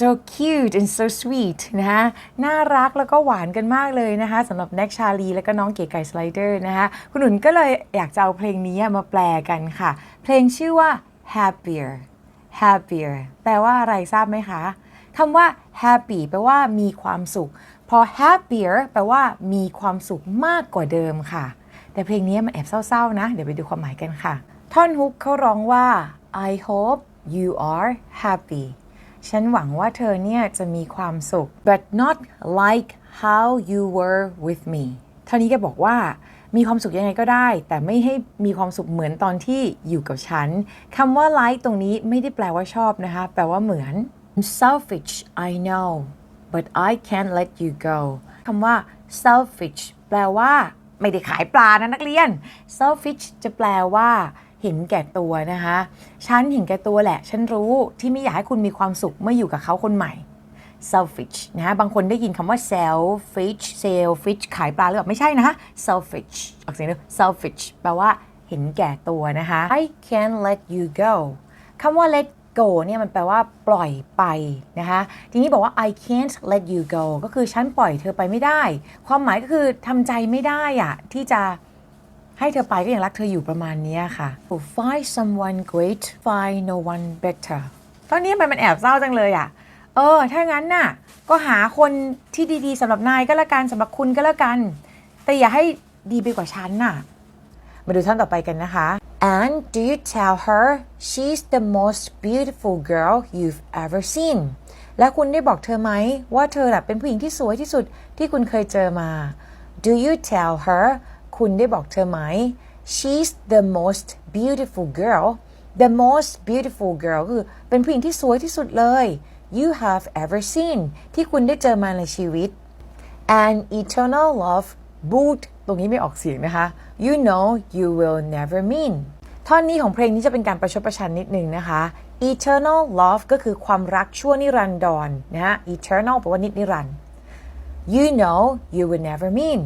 so cute and so sweet นะคะน่ารักแล้วก็หวานกันมากเลยนะคะสำหรับแน็กชาลีแล้วก็น้องเก๋ไก่สไลเดอร์นะคะคุณหนุนก็เลยอยากจะเอาเพลงนี้มาแปลกันค่ะ เพลงชื่อว่า happier happier แปลว่าอะไรทราบไหมคะคำว่า happy แปลว่ามีความสุข พอ happier แปลว่ามีความสุขมากกว่าเดิมค่ะ แต่เพลงนี้มันแอบเศร้าๆนะ เดี๋ยวไปดูความหมายกันค่ะ ท่อนฮุกเขาร้องว่า I hope you are happy ฉันหวังว่าเธอเนี่ยจะมีความสุข but not like how you were with me เท่านี้แกบอกว่ามีความสุขยังไงก็ได้ แต่ไม่ให้มีความสุขเหมือนตอนที่อยู่กับฉันคำว่า like ตรงนี้ไม่ได้แปลว่าชอบนะคะ แปลว่าเหมือน I'm selfish I know but I can't let you go คำว่า selfish แปลว่า ไม่ได้ขายปลานะนักเรียน selfish จะแปลว่า เห็นแก่ตัวนะคะ ฉันเห็นแก่ตัวแหละ ฉันรู้ที่ไม่อยากให้คุณมีความสุขเมื่ออยู่กับเขาคนใหม่ selfish นะบางคนได้ยินคำว่า selfish selfish ขายปลาหรือเปล่าไม่ใช่นะคะ selfish ออกเสียงดู selfish แปลว่าเห็นแก่ตัวนะคะ I can't let you go คำว่า let go เนี่ยมันแปลว่าปล่อยไปนะคะ ทีนี้บอกว่า I can't let you go ก็คือฉันปล่อยเธอไปไม่ได้ ความหมายก็คือทำใจไม่ได้อะที่จะ ให้เธอไปก็ยังรักเธออยู่ประมาณนี้ค่ะ find someone great find no one better ตอนนี้มันมันแอบเศร้าจังเลยอะ เออ ถ้างั้นน่ะ ก็หาคนที่ดีๆสำหรับนายก็แล้วกันสำหรับคุณก็แล้วกัน แต่อย่าให้ดีไปกว่าฉันน่ะ มาดูท่านต่อไปกันนะคะ and do you tell her she's the most beautiful girl you've ever seen และคุณได้บอกเธอไหมว่าเธอน่ะเป็นผู้หญิงที่สวยที่สุดที่คุณเคยเจอมา do you tell her คุณได้บอกเธอไหม she's the most beautiful girl the most beautiful girl คือเป็นผู้หญิงที่สวยที่สุดเลย you have ever seen ที่คุณได้เจอมาในชีวิต and eternal love boot ตรงนี้ไม่ออกเสียงนะคะ you know you will never mean ท่อนนี้ของเพลงนี้จะเป็นการประชดประชันนิดนึงนะคะ eternal love ก็คือความรักชั่วนิรันดรนะฮะ eternal แปลว่านิจนิรันดร์ you know you will never mean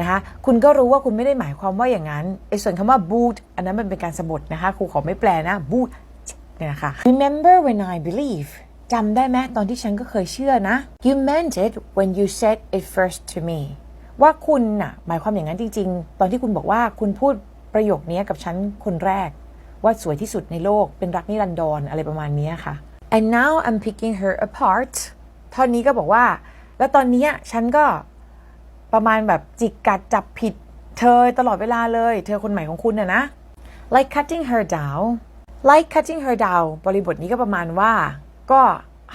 นะคะคุณก็รู้ว่าคุณไม่ได้หมายความว่าอย่างนั้นไอ้ส่วนคำว่า boot อันนั้นมันเป็นการสะบดนะคะครูขอไม่แปลนะ boot เนี่ยนะคะ remember when I believe จำได้ไหมตอนที่ฉันก็เคยเชื่อนะ you meant it when you said it first to me ว่าคุณน่ะหมายความอย่างนั้นจริง ๆ ตอนที่คุณบอกว่าคุณพูดประโยคนี้กับฉันคนแรก ว่าสวยที่สุดในโลกเป็นรักนิรันดรอะไรประมาณนี้ค่ะ and now I'm picking her apart ท่อนนี้ก็บอกว่า แล้วตอนนี้ฉันก็ ประมาณแบบจิกกัดจับผิด เธอตลอดเวลาเลย เธอคนใหม่ของคุณน่ะนะ like cutting her down like cutting her down บริบทนี้ก็ประมาณว่า ก็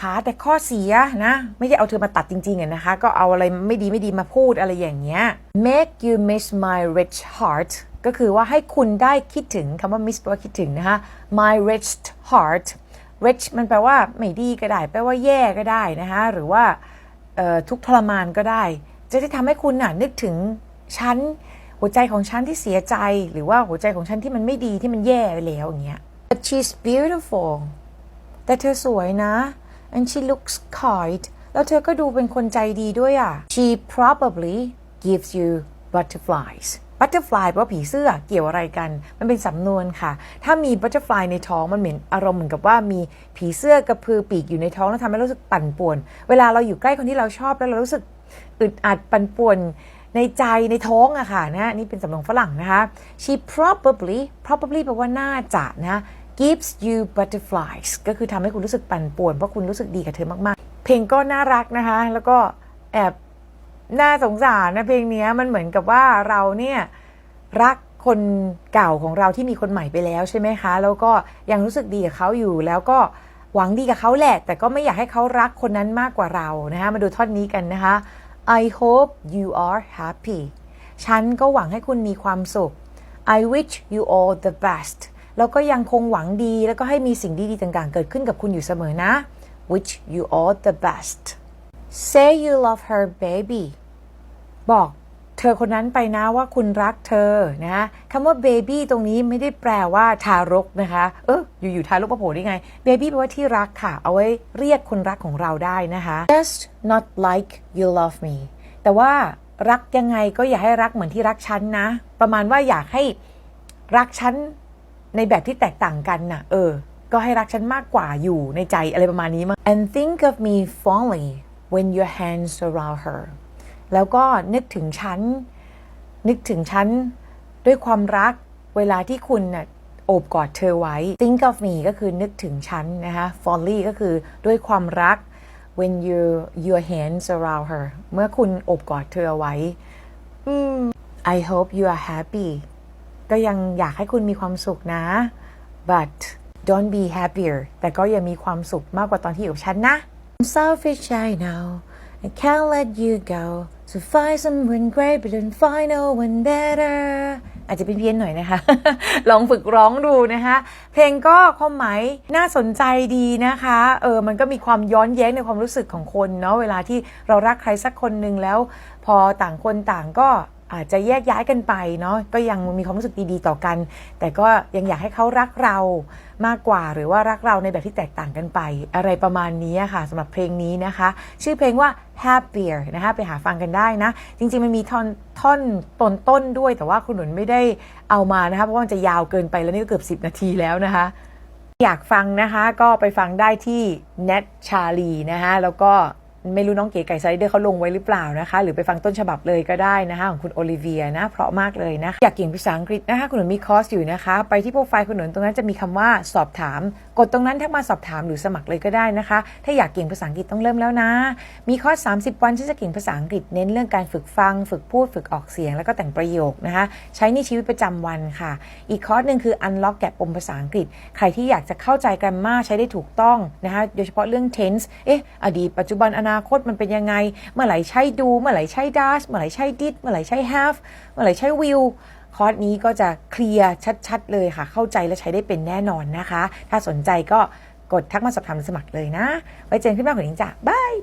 หาแต่ข้อเสียนะ ไม่ได้เอาเธอมาตัดจริงๆอะนะคะ ก็เอาอะไรไม่ดีไม่ดีมาพูดอะไรอย่างเงี้ย make you miss my rich heart ก็คือว่าให้คุณได้คิดถึงคำว่า miss แปลว่าคิดถึงนะคะ my rich heart rich มันแปลว่าไม่ดีก็ได้ แปลว่าแย่ก็ได้นะคะ หรือว่าทุกทรมานก็ได้ จะได้ทำให้คุณน่ะนึกถึงฉันหัวใจของฉันที่เสียใจ หรือว่าหัวใจของฉันที่มันไม่ดีที่มันแย่ไปแล้วอย่างเงี้ย but she's beautiful แต่เธอสวยนะ and she looks kind แล้วเธอก็ดูเป็นคนใจดีด้วยอะ she probably gives you butterflies butterfly แปลว่าผีเสื้อเกี่ยวอะไรกัน มันเป็นสำนวนค่ะ ถ้ามี butterfly ในท้องมันเหมือนอารมณ์เหมือนกับว่ามีผีเสื้อกระพือปีกอยู่ในท้องแล้วทำให้รู้สึกปั่นป่วน เวลาเราอยู่ใกล้คนที่เราชอบแล้วเรารู้สึก อึดอัดปั่นป่วนในใจในท้องอะค่ะนะนี่เป็นสำนวนฝรั่งนะคะ she probably probably แปลว่าน่าจะนะ gives you butterflies ก็คือทำให้คุณรู้สึกปั่นป่วนเพราะคุณรู้สึกดีกับเธอมากๆ เพลงก็น่ารักนะคะ แล้วก็แอบน่าสงสารนะเพลงนี้มันเหมือนกับว่าเราเนี่ยรักคนเก่าของเราที่มีคนใหม่ไปแล้วใช่ไหมคะ แล้วก็ยังรู้สึกดีกับเขาอยู่ แล้วก็หวังดีกับเขาแหละ แต่ก็ไม่อยากให้เขารักคนนั้นมากกว่าเรานะคะมาดูท่อนนี้กันนะคะ I hope you are happy ฉันก็หวังให้คุณมีความสุข I wish you all the best แล้วก็ยังคงหวังดีแล้วก็ให้มีสิ่งดีๆต่างๆ เกิดขึ้นกับคุณอยู่เสมอนะ wish you all the best say you love her baby บอก เธอคนนั้นไปนะว่าคุณรักเธอนะคำว่า baby ตรงนี้ไม่ได้แปลว่าทารกนะคะ เอออยู่ๆทารกมาโผล่ได้ไง baby แปลว่าที่รักค่ะ เอาไว้เรียกคนรักของเราได้นะคะ just not like you love me แต่ว่ารักยังไงก็อย่าให้รักเหมือนที่รักฉันนะ ประมาณว่าอยากให้รักฉันในแบบที่แตกต่างกันน่ะ เออ ก็ให้รักฉันมากกว่าอยู่ในใจอะไรประมาณนี้มั้ง and think of me fondly when your hands around her แล้วก็นึกถึงฉัน นึกถึงฉันด้วยความรักเวลาที่คุณน่ะโอบกอดเธอไว้ think of me ก็คือนึกถึงฉันนะคะ fondly ก็คือด้วยความรัก when you your hands around her เมื่อคุณโอบกอดเธอไว้ I hope you are happy ก็ยังอยากให้คุณมีความสุขนะ but don't be happier แต่ก็ยังมีความสุขมากกว่าตอนที่อยู่กับฉันนะ I'm selfish I know I can't let you go to find someone great but then find no one better อาจจะเป็นเพี้ยนหน่อยนะคะ ลองฝึกร้องดูนะคะ เพลงก็ความหมายน่าสนใจดีนะคะ เออ มันก็มีความย้อนแย้งในความรู้สึกของคนเนาะ เวลาที่เรารักใครสักคนหนึ่งแล้ว พอต่างคนต่างก็ อาจจะแยกย้ายกันไปเนาะก็ยังมีความรู้สึกดีๆต่อกัน แต่ก็ยังอยากให้เขารักเรามากกว่า หรือว่ารักเราในแบบที่แตกต่างกันไป อะไรประมาณนี้ค่ะสำหรับเพลงนี้นะคะ ชื่อเพลงว่า happier นะคะไปหาฟังกันได้นะ จริงๆมันมีท่อนท่อนต้นต้นๆด้วย แต่ว่าคุณหนุนไม่ได้เอามานะคะเพราะว่ามันจะยาวเกินไปแล้วนี่ก็เกือบ 10 นาทีแล้วนะคะอยากฟังนะคะก็ไปฟังได้ที่ Net Charlie นะคะแล้วก็ ไม่รู้น้องเก๋ไก่ไซเดอร์เขาลงไว้หรือเปล่านะคะ หรือไปฟังต้นฉบับเลยก็ได้นะคะของคุณโอลิเวียนะ เพราะมากเลยนะ อยากเก่งภาษาอังกฤษนะคะ คุณหนุนมีคอร์สอยู่นะคะ ไปที่โปรไฟล์คุณหนุนตรงนั้นจะมีคำว่าสอบถาม กดตรงนั้นทักมาสอบถามหรือสมัครเลยก็ได้นะคะ ถ้าอยากเก่งภาษาอังกฤษต้องเริ่มแล้วนะ มีคอร์ส30 วันที่จะเก่งภาษาอังกฤษเน้นเรื่องการฝึกฟัง ฝึกพูด ฝึกออกเสียง แล้วก็แต่งประโยคนะคะ ใช้ในชีวิตประจำวันค่ะ อีกคอร์สหนึ่งคือ unlock แกะปมภาษาอังกฤษ ใครที่อยากจะเข้าใจ grammar ใช้ได้ถูกต้องนะคะ โดยเฉพาะเรื่อง tense เอ๊ะอดีตปัจจุบันอนาคตมันเป็นยังไง เมื่อไหร่ใช้ดูเมื่อไหร่ใช้ดัชเมื่อไหร่ใช้ did เมื่อไหร่ใช้ have เมื่อไหร่ใช้ will คอร์สนี้ก็จะเคลียร์ชัด ๆ เลยค่ะ เข้าใจและใช้ได้เป็นแน่นอนนะคะ ถ้าสนใจก็กดทักมาสอบถามสมัครเลยนะ ไว้เจอกันขึ้นมาของนิงจ้ะบาย